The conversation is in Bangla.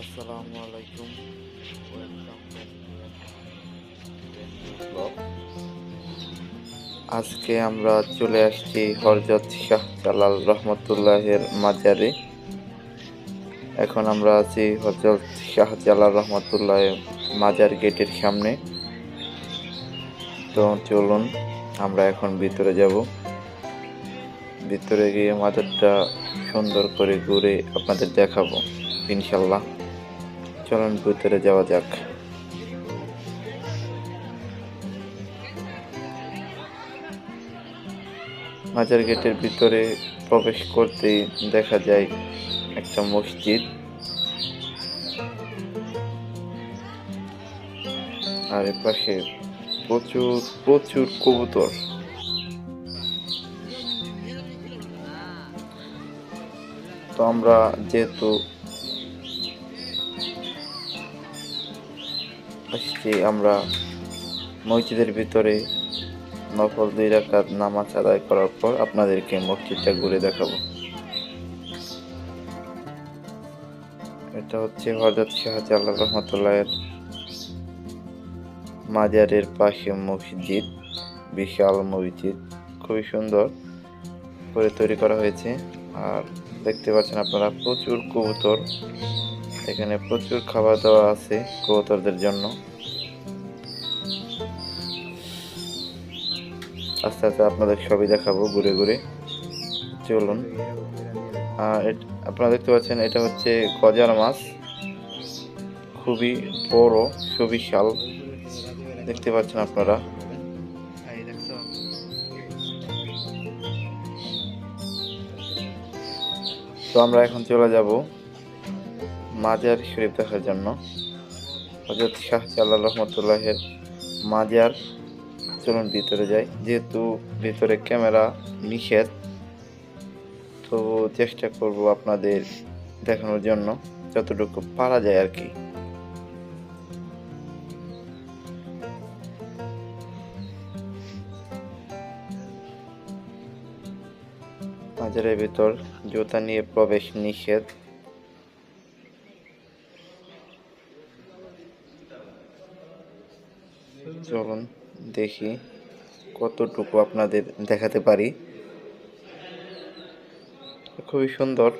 আসসালামু আজকে আমরা চলে আসছি হরজত শাহ জালাল রহমতুল্লাহের মাজারে। এখন আমরা আছি হরজত শাহ জালাল রহমতুল্লাহের মাজার গেটের সামনে। তো চলুন, আমরা এখন ভিতরে যাব। ভিতরে গিয়ে মাজারটা সুন্দর করে ঘুরে আপনাদের দেখাবো, ইনশাল্লাহ। চলুন ভিতরে যাওয়া যাক। মাজার গেটের ভিতরে প্রবেশ করতেই দেখা যায় একটা মসজিদ। আর পাশে প্রচুর প্রচুর কবুতর। তো আমরা যেহেতু আসছি আমরা মসজিদের ভিতরে নফল দুই রাকাত নামাজ আদায় করার পর আপনাদেরকে মসজিদটা ঘুরে দেখাবো। এটা হচ্ছে হজরত শাহজালাল রহমতুল্লাহের মাজারের পাশে মসজিদ, বিশাল মসজিদ। খুবই সুন্দর করে তৈরি করা হয়েছে। আর দেখতে পাচ্ছেন আপনারা প্রচুর কবুতর। এখানে প্রচুর খাবার দাওয়া আছে কবুতরদের জন্য। আস্তে আস্তে আপনাদের সবই দেখাবো, ঘুরে ঘুরে। চলুন। আপনারা দেখতে পাচ্ছেন, এটা হচ্ছে গজার মাছ। খুবই বড় সুবিশাল দেখতে পাচ্ছেন আপনারা। তো আমরা এখন চলে যাব মাজার শরীফ দেখার জন্য। হজরত শাহ জালাল রহমতুল্লাহের মাজার চলুন ভিতরে যাই। যেহেতু ভিতরে ক্যামেরা নিষেধ, তো চেষ্টা করব আপনাদের দেখানোর জন্য, যতটুকু পারা যায় আর কি। মাজারের ভিতর জুতা নিয়ে প্রবেশ নিষেধ। চলুন। দেখি কতটুকু আপনাদের দেখাতে পারি। খুবই সুন্দর।